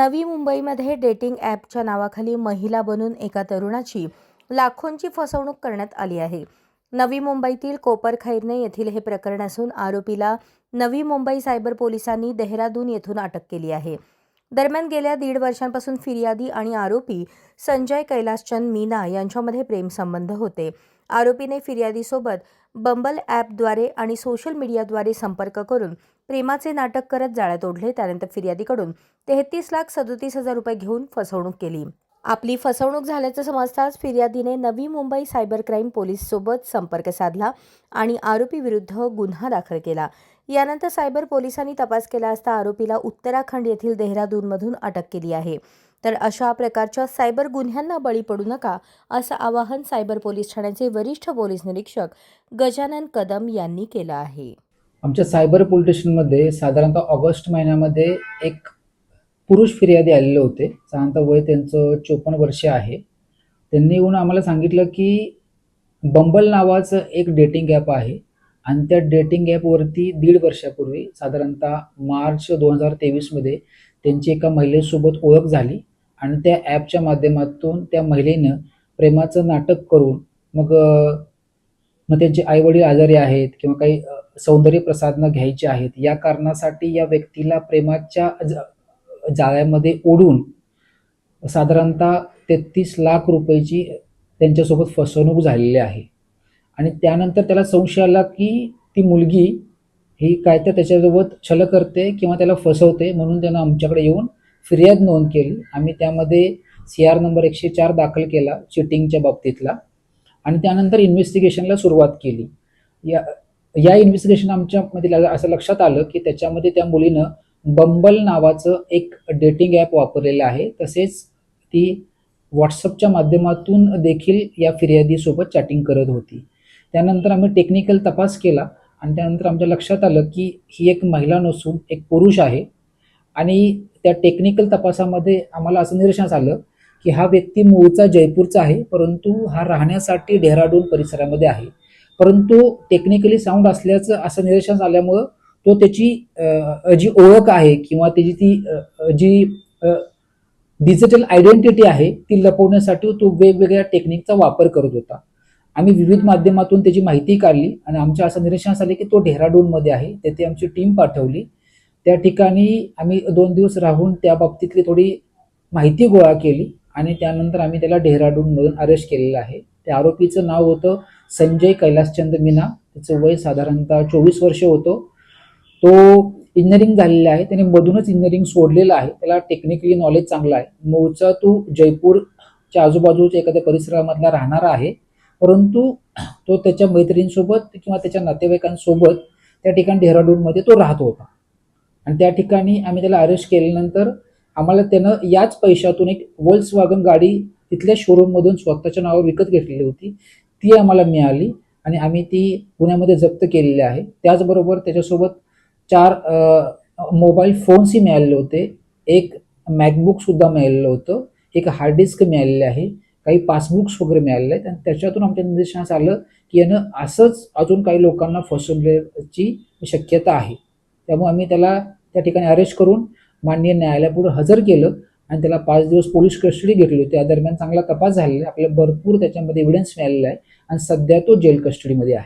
नवी मुंबईमध्ये डेटिंग ॲपच्या नावाखाली महिला बनून एका तरुणाची लाखोंची फसवणूक करण्यात आली आहे. नवी मुंबईतील कोपरखैरने येथील हे प्रकरण असून आरोपीला नवी मुंबई सायबर पोलिसांनी देहरादून येथून अटक केली आहे. दरम्यान गेल्या दीड वर्षांपासून फिर्यादी आणि आरोपी संजय कैलासचंद मीना यांच्यामध्ये प्रेमसंबंध होते. आरोपीने फिर्यादीसोबत बंबल ॲपद्वारे आणि सोशल मीडियाद्वारे संपर्क करून प्रेमाचे नाटक करत जाळ्यात ओढले त्यानंतर फिर्यादीकडून तेहतीस लाख सदोतीस हजार रुपये घेऊन फसवणूक केली. आपली फसवणूक झाल्याचं समजताच फिर्यादीने नवी मुंबई सायबर क्राईम पोलीससोबत संपर्क साधला आणि आरोपीविरुद्ध गुन्हा दाखल केला. यानंतर सायबर पोलिसांनी तपास केला असता आरोपीला उत्तराखंड येथील देहरादूनमधून अटक केली आहे. तर अशा प्रकारच्या सायबर गुन्ह्यांना बळी पडू नका असं आवाहन सायबर पोलीस ठाण्याचे वरिष्ठ पोलीस निरीक्षक गजानन कदम यांनी केलं आहे. आमच्या सायबर पोलीस स्टेशनमध्ये साधारणतः ऑगस्ट महिन्यामध्ये एक पुरुष फिर्यादी आलेले होते. साधारणतः वय त्यांचं चोपन्न वर्ष आहे. त्यांनी येऊन आम्हाला सांगितलं की बंबल नावाचं एक डेटिंग ॲप आहे आणि त्या डेटिंग ॲपवरती दीड वर्षापूर्वी साधारणतः मार्च दोन हजार तेवीसमध्ये त्यांची एका महिलेसोबत ओळख झाली. आणि त्या ॲपच्या माध्यमातून त्या महिलेनं प्रेमाचं नाटक करून मग मग त्यांचे आईवडील आजारी आहेत किंवा काही सौंदर्य प्रसाधनं घ्यायची आहेत या कारणासाठी या व्यक्तीला प्रेमाच्या ज- जाळ्यामध्ये ओढून साधारणतः तेहतीस लाख रुपयाची त्यांच्यासोबत फसवणूक झालेली आहे. आणि त्यानंतर त्याला संशय आला की ती मुलगी ही काय तर त्याच्यासोबत छल करते किंवा त्याला फसवते म्हणून त्यानं आमच्याकडे येऊन फिर्याद नोंद केली. आम्ही त्यामध्ये सी आर नंबर एकशे चार दाखल केला चिटिंगच्या बाबतीतला. आणि त्यानंतर इन्व्हेस्टिगेशनला सुरुवात केली. या या इन्व्हेस्टिगेशन आमच्यामध्ये असं लक्षात आलं की त्याच्यामध्ये त्या मुलीनं बंबल नावाचं एक डेटिंग ॲप वापरलेलं आहे. तसेच ती व्हॉट्सअपच्या माध्यमातून देखील या फिर्यादीसोबत चॅटिंग करत होती. त्यानंतर आम्ही टेक्निकल तपास केला आणि त्यानंतर आमच्या लक्षात आलं की ही एक महिला नसून एक पुरुष आहे. आणि त्या टेक्निकल तपासामध्ये आम्हाला असं निदर्शनास आलं की हा व्यक्ती मूळचा जयपूरचा आहे परंतु हा राहण्यासाठी डेहराडून परिसरामध्ये आहे. परंतु टेक्निकली साऊंड असल्याचं असं निदर्शनास आल्यामुळं तो त्याची जी ओळख आहे किंवा त्याची ती जी डिजिटल आयडेंटिटी आहे ती लपवण्यासाठी तो वेगवेगळ्या टेक्निकचा वापर करत होता. आम्ही विविध माध्यमातून त्याची माहिती काढली आणि आमच्या असं निरीक्षणास आले की तो डेहराडूनमध्ये आहे. तेथे आमची टीम पाठवली. त्या ठिकाणी आम्ही दोन दिवस राहून त्या बाबतीतली थोडी माहिती गोळा केली आणि त्यानंतर आम्ही त्याला डेहराडूनमधून अरेस्ट केलेलं आहे. त्या आरोपीचं नाव होतं संजय कैलासचंद मीना. त्याचं वय साधारणतः चोवीस वर्ष होतं. तो इंजिनिअरिंग झालेला आहे. त्याने मधूनच इंजिनिअरिंग सोडलेलं आहे. त्याला टेक्निकली नॉलेज चांगलं आहे. मूळचा तो जयपूरच्या आजूबाजूच्या एखाद्या परिसरामधला राहणारा आहे. परंतु तो त्याच्या मैत्रिणींसोबत किंवा त्याच्या नातेवाईकांसोबत त्या ठिकाणी डेहराडूनमध्ये तो राहत होता. आणि त्या ठिकाणी आम्ही त्याला अरेस्ट केल्यानंतर आम्हाला त्यानं याच पैशातून एक वल्स वागन गाडी तिथल्या शोरूममधून स्वतःच्या नावावर विकत घेतलेली होती. ती आम्हाला मिळाली आणि आम्ही ती पुण्यामध्ये जप्त केलेली आहे. त्याचबरोबर त्याच्यासोबत चार मोबाईल फोन्सही मिळालेले होते. एक मॅकबुकसुद्धा मिळालेलं होतं. एक हार्ड डिस्क मिळालेले आहे. काही पासबुक्स वगैरे मिळालेले आहेत. आणि त्याच्यातून आमच्या निदर्शनास आलं की यानं असंच अजून काही लोकांना फसवल्याची शक्यता आहे. त्यामुळे आम्ही त्याला त्या ठिकाणी अरेस्ट करून माननीय न्यायालयापुढे हजर केलं आणि त्याला पाच दिवस पोलीस कस्टडी घेतली होती. त्या दरम्यान चांगला तपास झालेला आहे. आपल्याला भरपूर त्याच्यामध्ये एव्हिडन्स मिळालेला आहे. आणि सध्या तो जेल कस्टडीमध्ये आहे.